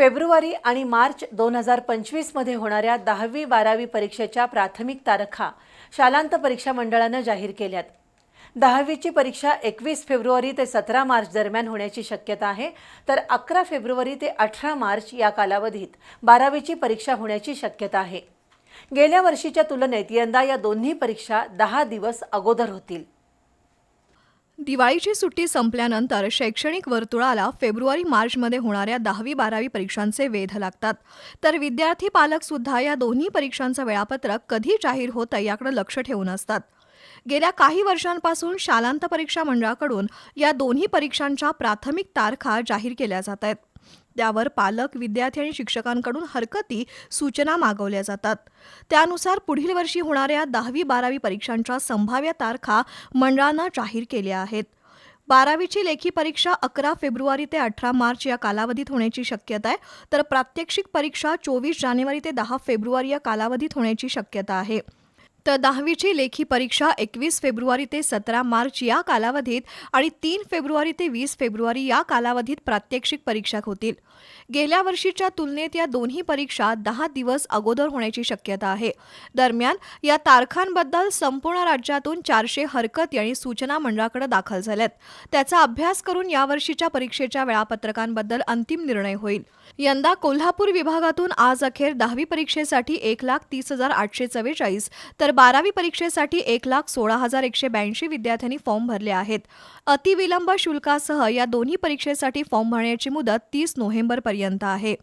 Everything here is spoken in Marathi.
फेब्रुवारी आणि मार्च दोन हजार पंचवीसमध्ये होणाऱ्या दहावी बारावी परीक्षेच्या प्राथमिक तारखा शालांत परीक्षा मंडळानं जाहीर केल्यात. दहावीची परीक्षा एकवीस फेब्रुवारी ते सतरा मार्च दरम्यान होण्याची शक्यता आहे तर अकरा फेब्रुवारी ते अठरा मार्च या कालावधीत बारावीची परीक्षा होण्याची शक्यता आहे. गेल्या वर्षीच्या तुलनेत यंदा या दोन्ही परीक्षा दहा दिवस अगोदर होतील. दिवाळीची सुट्टी संपल्यानंतर शैक्षणिक वर्तुळाला फेब्रुवारी मार्चमध्ये होणाऱ्या दहावी बारावी परीक्षांचे वेध लागतात. तर विद्यार्थी पालक सुद्धा या दोन्ही परीक्षांचं वेळापत्रक कधी जाहीर होतं याकडे लक्ष ठेवून असतात. गेल्या काही वर्षांपासून शालांत परीक्षा मंडळाकडून या दोन्ही परीक्षांच्या प्राथमिक तारखा जाहीर केल्या जात आहेत. त्यावर पालक विद्यार्थी आणि शिक्षकांकडून हरकती सूचना मागवल्या जातात. त्यानुसार पुढील वर्षी होणाऱ्या दहावी बारावी परीक्षांच्या संभाव्य तारखा मंडळानं जाहीर केल्या आहेत. बारावीची लेखी परीक्षा अकरा फेब्रुवारी ते अठरा मार्च या कालावधीत होण्याची शक्यता आहे तर प्रात्यक्षिक परीक्षा चोवीस जानेवारी ते दहा फेब्रुवारी या कालावधीत होण्याची शक्यता आहे. तर दहावीची लेखी परीक्षा एकवीस फेब्रुवारी ते सतरा मार्च या कालावधीत आणि तीन फेब्रुवारी ते वीस फेब्रुवारी या कालावधीत प्रात्यक्षिक परीक्षा होतील. गेल्या वर्षीच्या तुलनेत या दोन्ही परीक्षा दहा दिवस अगोदर होण्याची शक्यता आहे. दरम्यान या तारखांबद्दल संपूर्ण राज्यातून चारशे हरकत आणि सूचना मंडळाकडे दाखल झाल्यात. त्याचा अभ्यास करून यावर्षीच्या परीक्षेच्या वेळापत्रकांबद्दल अंतिम निर्णय होईल. यंदा कोल्हापूर विभागातून आज अखेर दहावी परीक्षेसाठी एक लाख तीस हजार आठशे चव्वेचाळीस तर तर बारावी परीक्षेसाठी एक लाख सोळा हजार एकशे ब्याऐंशी विद्यार्थ्यांनी फॉर्म भरले आहेत. अतिविलंब शुल्कासह या दोन्ही परीक्षेसाठी फॉर्म भरण्याची मुदत तीस नोव्हेंबरपर्यंत आहे.